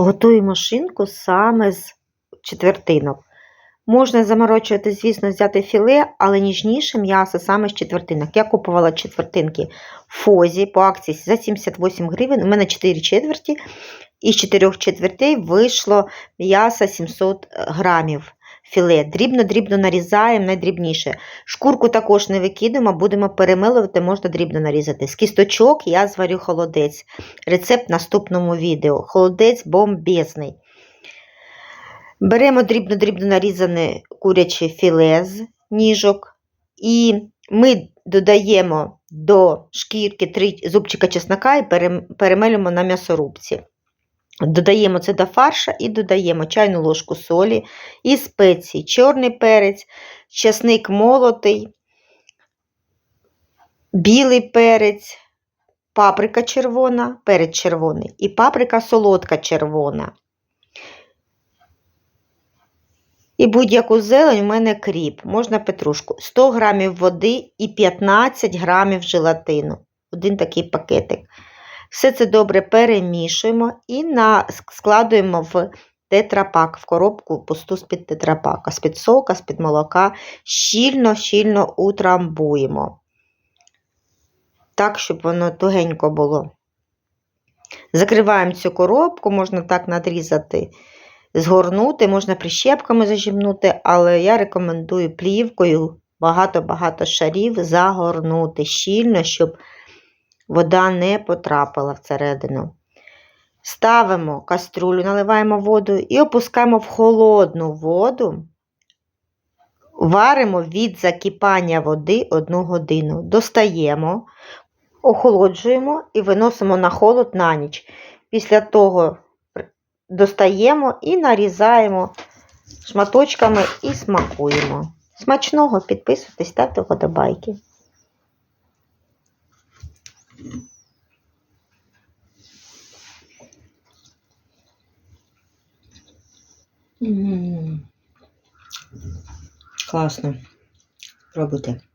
Готуємо шинку саме з четвертинок. Можна заморочувати, звісно, взяти філе, але ніжніше м'ясо саме з четвертинок. Я купувала четвертинки в Фозі по акції за 78 гривень. У мене 4 четверті, і з 4 четвертей вийшло м'ясо 700 грамів. Філе. Дрібно-дрібно нарізаємо найдрібніше. Шкурку також не викидаємо, будемо перемилувати, можна дрібно нарізати. З кісточок я зварю холодець. Рецепт в наступному відео. Холодець бомбезний. Беремо дрібно-дрібно нарізане куряче філе з ніжок. І ми додаємо до шкірки 3 зубчика чеснока і перемелюємо на м'ясорубці. Додаємо це до фарша і додаємо чайну ложку солі і спеції, чорний перець, часник молотий, білий перець, паприка червона, перець червоний і паприка солодка червона. І будь-яку зелень у мене кріп, можна петрушку. 100 грамів води і 15 грамів желатину. Один такий пакетик. Все це добре перемішуємо і на... складуємо в тетрапак, в коробку пусту з-під тетрапака, з-під сока, з-під молока. Щільно-щільно утрамбуємо. Так, щоб воно тугенько було. Закриваємо цю коробку, можна так надрізати, згорнути, можна прищепками зажімнути, але я рекомендую плівкою багато-багато шарів загорнути щільно, щоб вода не потрапила всередину. Ставимо каструлю, наливаємо воду і опускаємо в холодну воду. Варимо від закипання води 1 годину. Достаємо, охолоджуємо і виносимо на холод на ніч. Після того достаємо і нарізаємо шматочками і смакуємо. Смачного підписуйтесь, ставте вподобайки. Класно. Пробуйте.